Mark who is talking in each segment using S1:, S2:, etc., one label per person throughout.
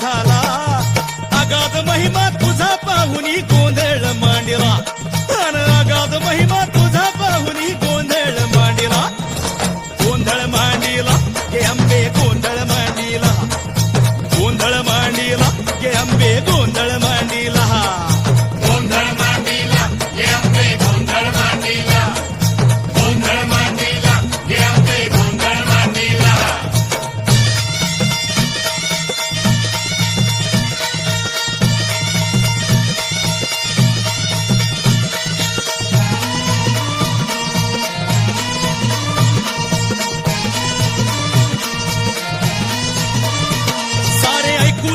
S1: झाला. अगाध महिमा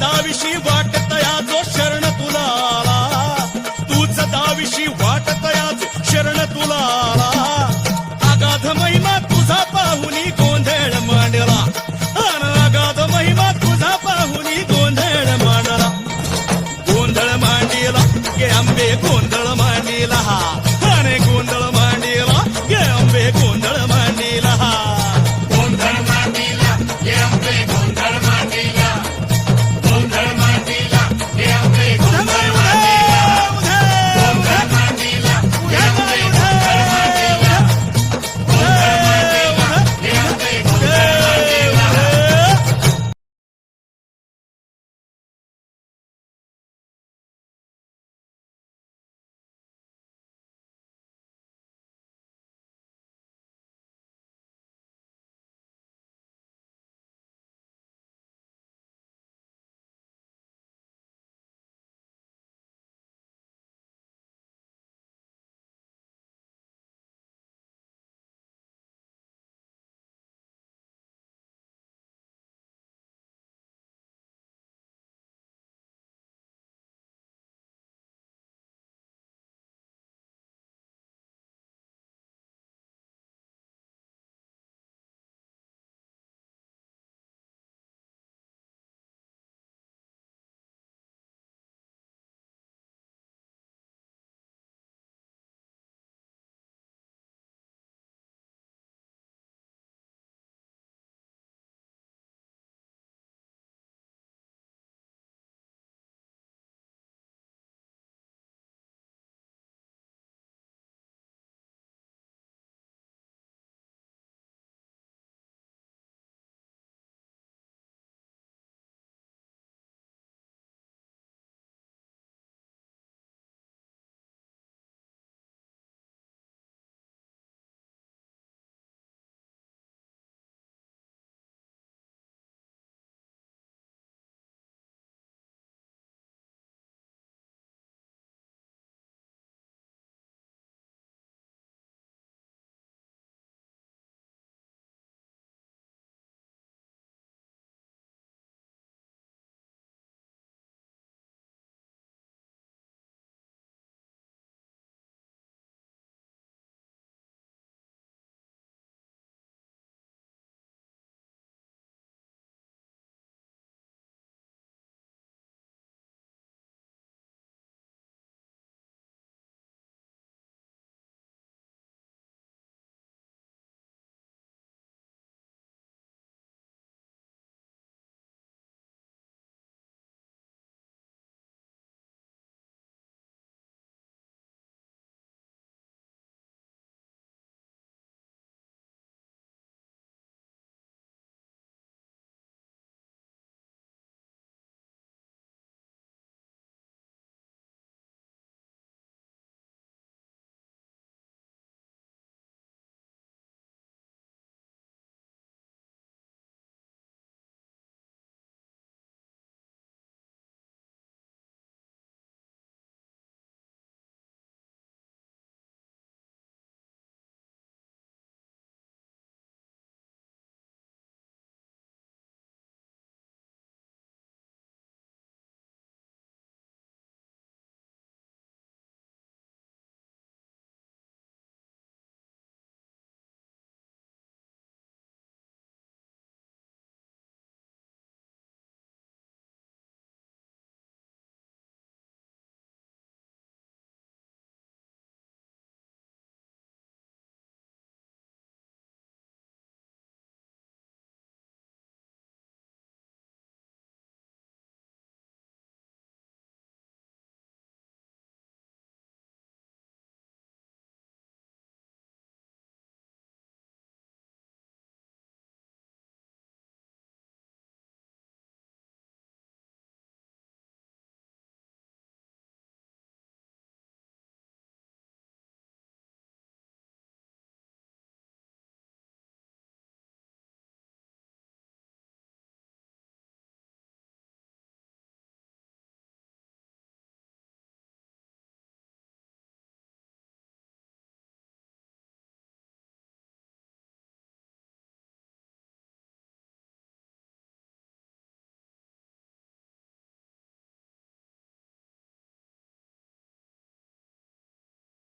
S1: दाविशी वाट जो शरण तुला आला तूच दाविशी वाट जो शरण तुला आला आगाध महिमा तुझा पाहुनी गोंधळ मांडला. आगाध महिमा तुझा पाहुनी गोंधळ मांडला. गोंधळ मांडला के आंबे गोंधळ